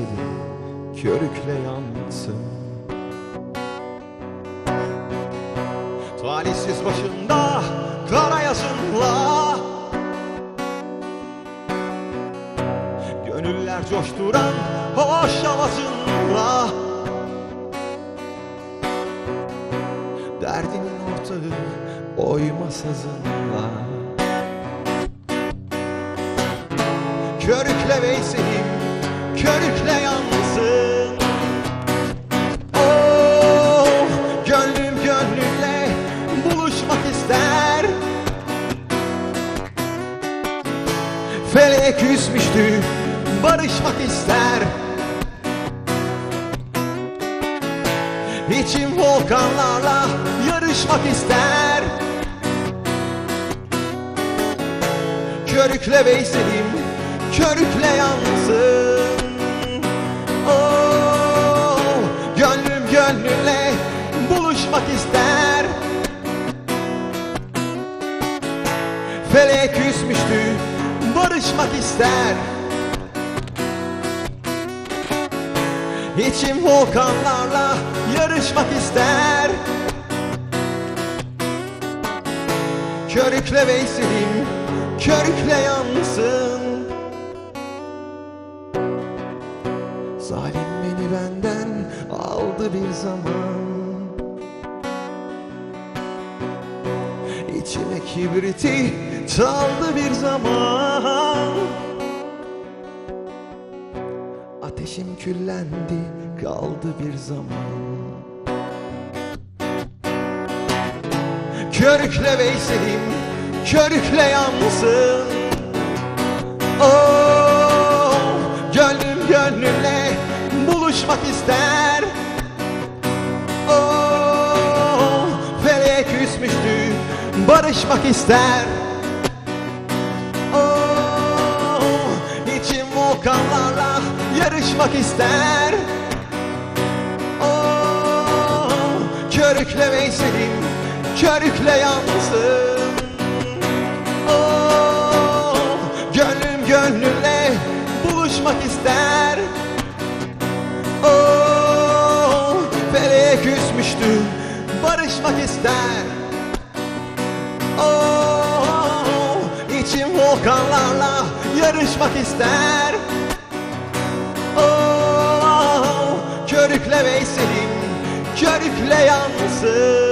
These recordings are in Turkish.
Veysel'im körükle yansın. Talihsiz başında kara yazınla. Gönüller coşturan hoş havasınla. Derdinin ortağı oyma sazınla Körükle Veysel'im körükle yansın Oh gönlüm gönlünle buluşmak ister. Feleğe küsmüştü barışmak ister. İçim volkanlarla yarışmak ister? Körükle Veysel'im körükle yansın Feleğe küsmüştü barışmak ister. İçim volkanlarla yarışmak ister. Körükle Veysel'im körükle yansın Zalim beni benden aldı bir zaman kibriti çaldı bir zaman. Ateşim küllendi kaldı bir zaman. Körükle Veysel'im körükle yansın Oh gönlüm gönlümle buluşmak ister barışmak ister. Oh içim volkanlarla yarışmak ister? Oh körükle Veysel'im körükle yansın Oh gönlüm gönlünle buluşmak ister. Oh feleğe küsmüştü barışmak ister içim volkanlarla yarışmak ister Oh körükle Veysel'im körükle yansın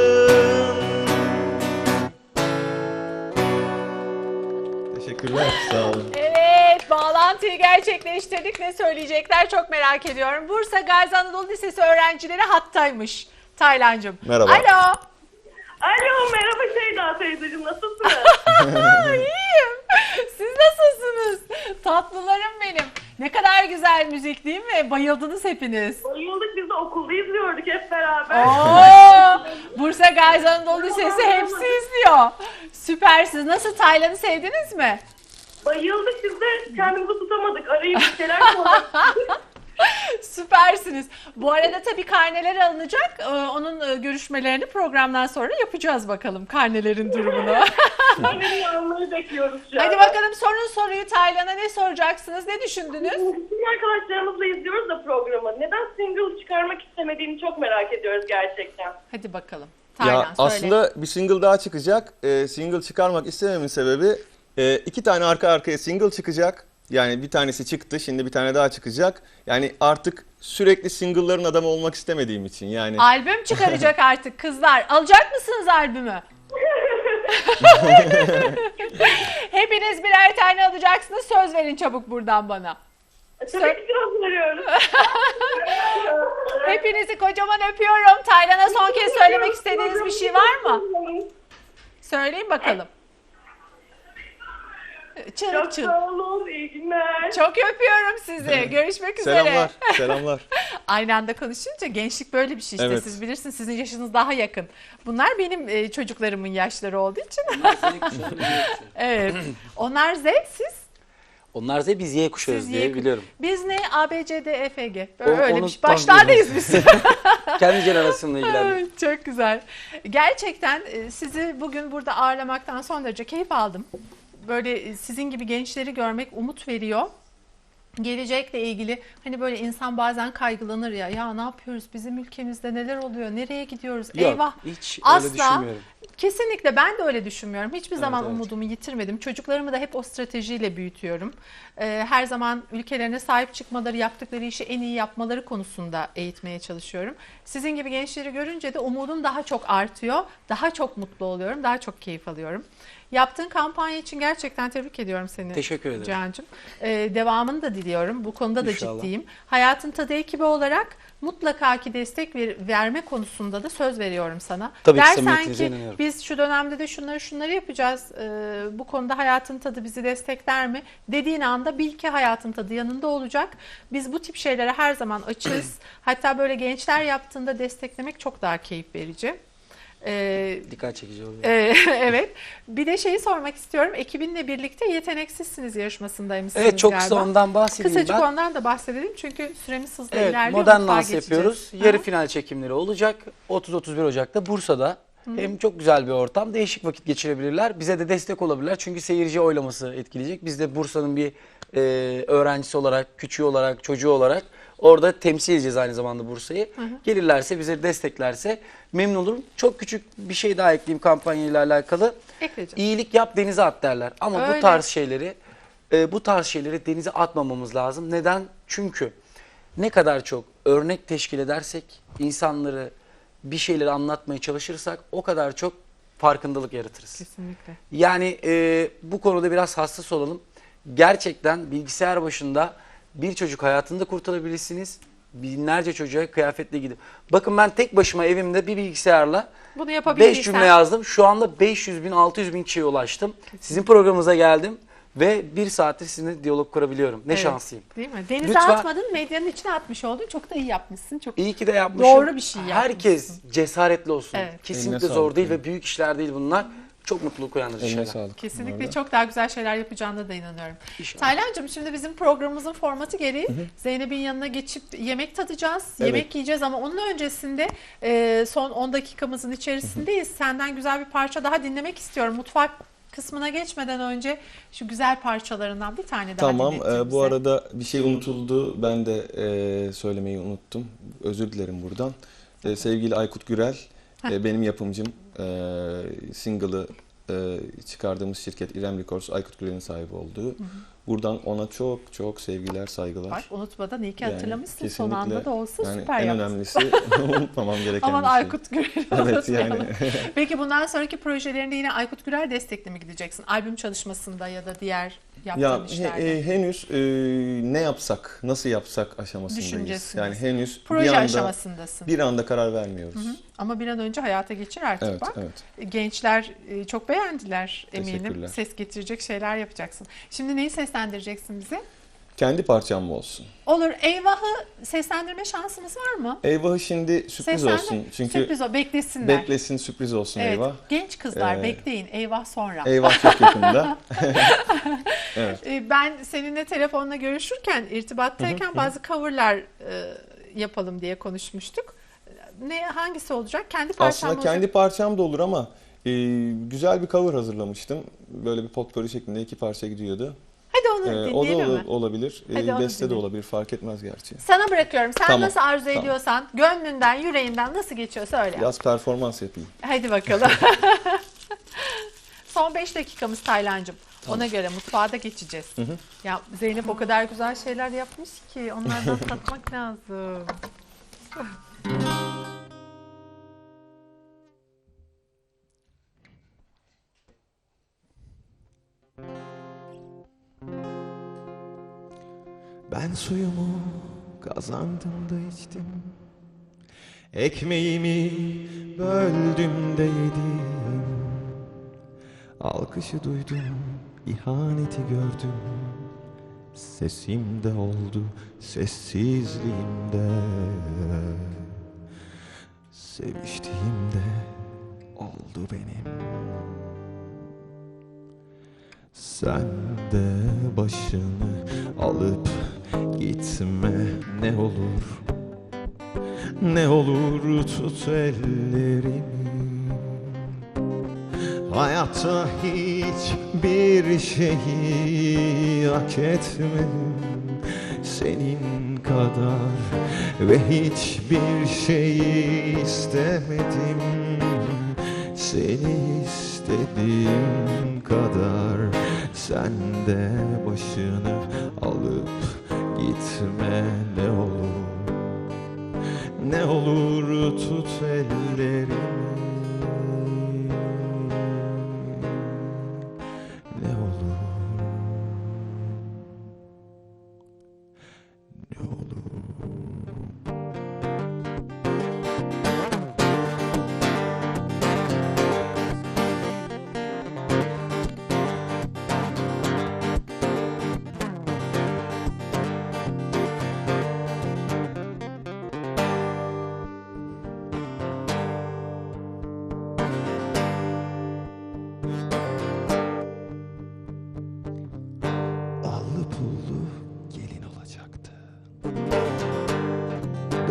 Teşekkürler sağ olun. Evet, bağlantıyı gerçekleştirdik. Ne söyleyecekler çok merak ediyorum. Bursa Gazi Anadolu Lisesi öğrencileri hattaymış. Taylancığım. Merhaba. Alo. Alo merhaba Şeyda teyzeciğim nasılsınız? İyiyim. Siz nasılsınız? Tatlılarım benim. Ne kadar güzel müzik değil mi? Bayıldınız hepiniz. Bayıldık biz de okulda izliyorduk hep beraber. Oo, Bursa Gazi Anadolu Lisesi hepsi izliyor. Süpersiniz. Nasıl Taylan'ı sevdiniz mi? Bayıldık biz de kendimizi tutamadık. Arayıp bir şeyler konuştuk. Süpersiniz. Bu arada tabii karneler alınacak. Ee, Onun e, görüşmelerini programdan sonra yapacağız bakalım karnelerin durumunu. Beni almayı bekliyoruz şu an. Hadi bakalım sorun soruyu Taylan'a ne soracaksınız? Ne düşündünüz? Bütün arkadaşlarımızla izliyoruz da programı. Neden single çıkarmak istemediğini çok merak ediyoruz gerçekten. Hadi bakalım. Taylan Ya söyle. aslında bir single daha çıkacak. Ee, single çıkarmak istememin sebebi e, iki tane arka arkaya single çıkacak. Yani bir tanesi çıktı, şimdi bir tane daha çıkacak. Yani artık sürekli single'ların adamı olmak istemediğim için yani. Albüm çıkaracak artık kızlar. Alacak mısınız albümü? Hepiniz birer tane alacaksınız. Söz verin çabuk buradan bana. Tabii ki söz. Hepinizi kocaman öpüyorum. Taylan'a son kez söylemek istediğiniz bir şey var mı? Söyleyin bakalım. Çığlık Çok çığlık. sağ olun, iyi günler. Çok öpüyorum sizi. Görüşmek üzere. Selamlar, selamlar. Aynı anda konuşunca gençlik böyle bir şey işte. Evet. Siz bilirsiniz sizin yaşınız daha yakın. Bunlar benim e, çocuklarımın yaşları olduğu için. evet. Onlar Z siz? Onlar da biz Y kuşağız Siz diye Y- biliyorum. Biz ne? A, B, C, D, E, F, G. Böyle O- öyle bir şey. tam Başlardayız biz. Kendi jenerasyonla ilgilendim. Çok güzel. Gerçekten e, sizi bugün burada ağırlamaktan son derece keyif aldım. Böyle e, sizin gibi gençleri görmek umut veriyor. gelecekle ilgili hani böyle insan bazen kaygılanır ya ya ne yapıyoruz bizim ülkemizde neler oluyor nereye gidiyoruz? Yok, eyvah. hiç öyle asla. düşünmüyorum. kesinlikle ben de öyle düşünmüyorum. Hiçbir zaman evet. umudumu yitirmedim. Çocuklarımı da hep o stratejiyle büyütüyorum. Ee, her zaman ülkelerine sahip çıkmaları yaptıkları işi en iyi yapmaları konusunda eğitmeye çalışıyorum. Sizin gibi gençleri görünce de umudum daha çok artıyor daha çok mutlu oluyorum daha çok keyif alıyorum yaptığın kampanya için gerçekten tebrik ediyorum seni Teşekkür ederim. Cancığım. Ee, devamını da diliyorum. Bu konuda da İnşallah. ciddiyim. Hayatın Tadı ekibi olarak mutlaka ki destek ver- verme konusunda da söz veriyorum sana. Tabii ki Dersen ki inanıyorum. biz şu dönemde de şunları şunları yapacağız. ee, bu konuda Hayatın Tadı bizi destekler mi? Dediğin anda bil ki Hayatın Tadı yanında olacak. Biz bu tip şeylere her zaman açığız. Hatta böyle gençler yaptığında desteklemek çok daha keyif verici. Ee, Dikkat çekici oluyor. ee, evet. Bir de şeyi sormak istiyorum. Ekibinle birlikte yeteneksizsiniz yarışmasındaymışsınız Evet çok galiba. kısa ondan bahsedeyim Kısacık ben. ondan da bahsedelim çünkü süremiz hızlı Evet, ilerliyor. modern Mutfağa dans geçeceğiz. yapıyoruz. Yarı final çekimleri olacak. 30-31 Ocak'ta Bursa'da. Hem çok güzel bir ortam, değişik vakit geçirebilirler. Bize de destek olabilirler. Çünkü seyirci oylaması etkileyecek. Biz de Bursa'nın bir e, öğrencisi olarak, küçüğü olarak, çocuğu olarak orada temsil edeceğiz aynı zamanda Bursa'yı. Gelirlerse, bize desteklerse memnun olurum. Çok küçük bir şey daha ekleyeyim kampanyayla alakalı. Ekleyeceğim. İyilik yap denize at derler. Ama Öyle. bu tarz şeyleri e, bu tarz şeyleri denize atmamamız lazım. Neden? Çünkü ne kadar çok örnek teşkil edersek, insanları bir şeyleri anlatmaya çalışırsak o kadar çok farkındalık yaratırız. Kesinlikle. Yani e, bu konuda biraz hassas olalım. Gerçekten bilgisayar başında bir çocuk hayatını da kurtarabilirsiniz. Binlerce çocuğa kıyafetle gidip. Bakın ben tek başıma evimde bir bilgisayarla Bunu 5 yapabildiysen. cümle yazdım. Şu anda 500 bin 600 bin kişiye ulaştım. Sizin programınıza geldim ve bir saattir sizinle diyalog kurabiliyorum. Ne Evet, şanslıyım. Değil mi? Denize Lütfen. atmadın, medyanın içine atmış oldun. Çok da iyi yapmışsın. Çok İyi ki de yapmışım. Doğru bir şey yapmışsın. Herkes cesaretli olsun. Evet. Kesinlikle Eline zor değil ve büyük işler değil bunlar. Çok mutluluk uyandırıcı Eline şeyler. sağlık. Kesinlikle çok daha güzel şeyler yapacağına da inanıyorum. İnşallah. Taylancığım şimdi bizim programımızın formatı gereği Zeynep'in yanına geçip yemek tadacağız, Evet. yemek yiyeceğiz ama onun öncesinde e, son 10 dakikamızın içerisindeyiz. Senden güzel bir parça daha dinlemek istiyorum. Mutfak kısmına geçmeden önce şu güzel parçalarından bir tane daha Tamam, e, bu bize. arada bir şey unutuldu. Ben de e, söylemeyi unuttum. Özür dilerim buradan. E, sevgili Aykut Gürel, e, benim yapımcım. E, single'ı e, çıkardığımız şirket İrem Records, Aykut Gürel'in sahibi olduğu. Buradan ona çok çok sevgiler, saygılar. Bak unutmadan iyi ki Yani hatırlamışsın. Son anda da olsa yani süper En yaptın. önemlisi unutmamam gereken Aman bir şey. Aykut Gürel'i Evet yani. Peki bundan sonraki projelerinde yine Aykut Gürel destekli mi gideceksin? Albüm çalışmasında ya da diğer Ya he- e, henüz e, ne yapsak, nasıl yapsak aşamasındayız. Düşüncesiniz. Yani henüz Proje bir anda aşamasındasın. bir anda karar vermiyoruz. Ama bir an önce hayata geçir artık Evet, bak. evet. Gençler e, çok beğendiler eminim. Teşekkürler. Ses getirecek şeyler yapacaksın. Şimdi neyi seslendireceksin bize? Kendi parçam mı olsun? Olur. Eyvah'ı seslendirme şansımız var mı? Eyvah'ı şimdi sürpriz Seslendir- olsun. Çünkü Sürpriz o. Beklesinler. beklesin sürpriz olsun Evet. eyvah. Genç kızlar Ee, bekleyin. Eyvah sonra. Eyvah çok yakında. Ee, Ben seninle telefonla görüşürken, irtibattayken bazı coverlar e, yapalım diye konuşmuştuk. Ne hangisi olacak? Kendi parçam Aslında olacak? kendi parçam da olur ama e, güzel bir cover hazırlamıştım. Böyle bir potpourri şeklinde iki parça gidiyordu. Hadi onu E, o da ol- mi? olabilir. Hadi onu beste de dinleyelim. olabilir fark etmez gerçi. Sana bırakıyorum. Sen Tamam, nasıl arzu tamam. ediyorsan, gönlünden, yüreğinden nasıl geçiyorsa öyle yap. Biraz performans yapayım. Hadi bakalım. Son 5 dakikamız Taylancığım. Ona göre mutfağa da geçeceğiz. Ya Zeynep o kadar güzel şeyler yapmış ki onlardan tatmak lazım. Ben suyumu kazandım da içtim. Ekmeğimi böldüm de yedim. Alkışı duydum, ihaneti gördüm. Sesimde oldu, sessizliğimde Seviştiğimde oldu benim. Sen de başını alıp gitme ne olur. Ne olur tut ellerimi. Hayatta hiçbir şeyi hak etmedim. Senin kadar Ve hiçbir şeyi istemedim. Seni istediğim kadar Sen de başını alıp gitme ne olur. Ne olur tut ellerimi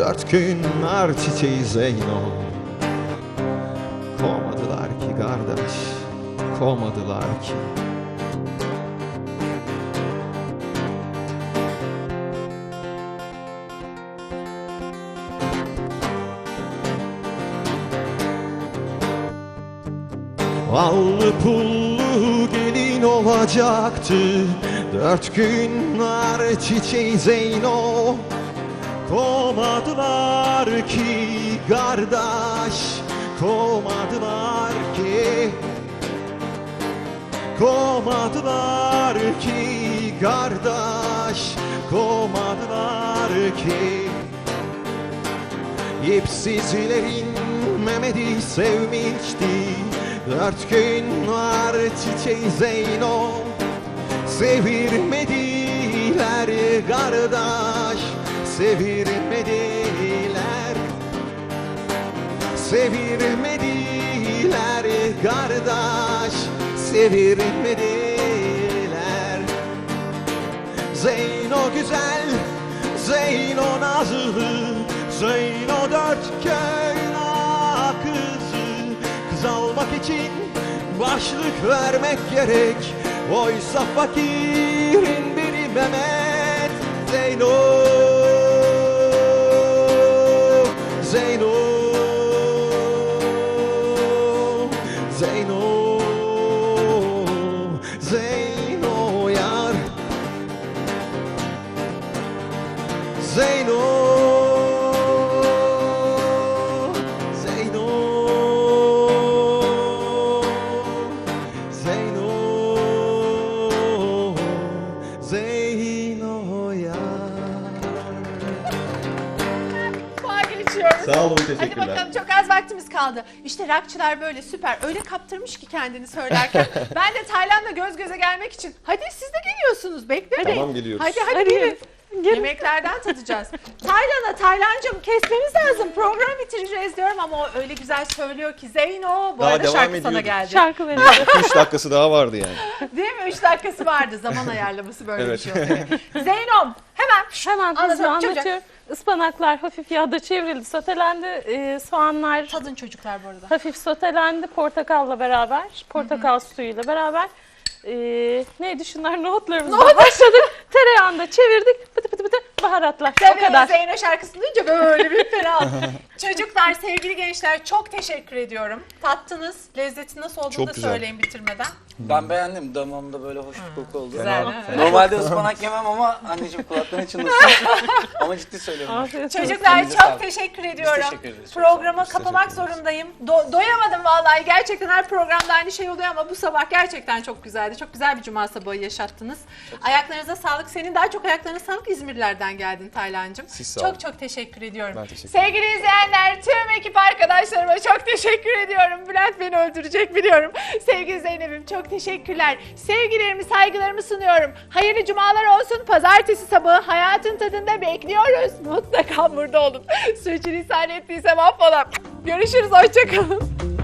Dört gün nar çiçeği Zeyno. Kovmadılar ki kardeş Kovmadılar ki. Allı pullu gelin olacaktı. Dört gün nar çiçeği Zeyno Kovmadılar ki kardeş Kovmadılar ki. Kovmadılar ki kardeş Kovmadılar ki. İpsizlerin Mehmet'i sevmişti. Dört gün var çiçeği Zeyno. Sevirmediler kardeş Sevirmediler Sevirmediler kardeş Sevirmediler Zeyno güzel, Zeyno nazlı, Zeyno dört köyün ağa kızı. Kız almak için başlık vermek gerek. Oysa fakirin biri Mehmet. Zeyno. Zeyno Zeyno Zeyno Zeyno ya Mutfağa geçiyoruz. Sağ olun, Hadi teşekkürler. bakalım çok az vaktimiz kaldı. İşte rockçılar böyle süper. Öyle kaptırmış ki kendini söylerken. ben de Tayland'la göz göze gelmek için. Hadi siz de geliyorsunuz. Beklemeyin. Tamam, geliyoruz. Hadi hadi gelin. Yemeklerden tadacağız. Taylan'a Taylancım kesmemiz lazım. Programı bitireceğiz diyorum ama o öyle güzel söylüyor ki Zeyno. Bu Daha arada devam şarkı sana ediyorduk. geldi. Şarkı veriyor. 3 dakikası daha vardı yani. Değil mi? 3 dakikası vardı. Zaman ayarlaması böyle Evet. bir şey oluyor. Zeynom hemen Hemen hızlı Anlatıyorum. Ispanaklar hafif yağda çevrildi, sotelendi. Ee, soğanlar tadın çocuklar bu arada. hafif sotelendi portakalla beraber, portakal suyuyla beraber. Ee, neydi şunlar nohutlarımızla başladık. Tereyağında çevirdik. Pıtı baharatlar. Tabii o kadar. Zeyno şarkısını duyunca böyle bir fena. Çocuklar, sevgili gençler çok teşekkür ediyorum. Tattınız. Lezzeti nasıl olduğunu Çok da güzel. söyleyin bitirmeden. Ben beğendim. Damağımda böyle hoş bir koku oldu. Güzel değil mi? Normalde ıspanak yemem ama anneciğim kulakların çınlasın. ama ciddi söylüyorum. Çocuklar Elinize çok sağlık. teşekkür ediyorum. teşekkür ederiz. Programı kapamak zorundayım. Do- doyamadım vallahi. Gerçekten her programda aynı şey oluyor ama bu sabah gerçekten çok güzeldi. Çok güzel bir cuma sabahı yaşattınız. Ayaklarınıza sağlık. Senin daha çok ayaklarına sağlık İzmirlerden geldin Taylancığım. Siz sağ Çok olun. çok teşekkür ediyorum. Ben teşekkür Sevgili izleyenler, tüm ekip arkadaşlarıma çok teşekkür ediyorum. Bülent beni öldürecek biliyorum. Sevgili Zeynep'im teşekkürler. Sevgilerimi, saygılarımı sunuyorum. Hayırlı cumalar olsun. Pazartesi sabahı hayatın tadında bekliyoruz. Mutlaka burada olun. Sürçülisan ettiysem affola. Görüşürüz, hoşçakalın.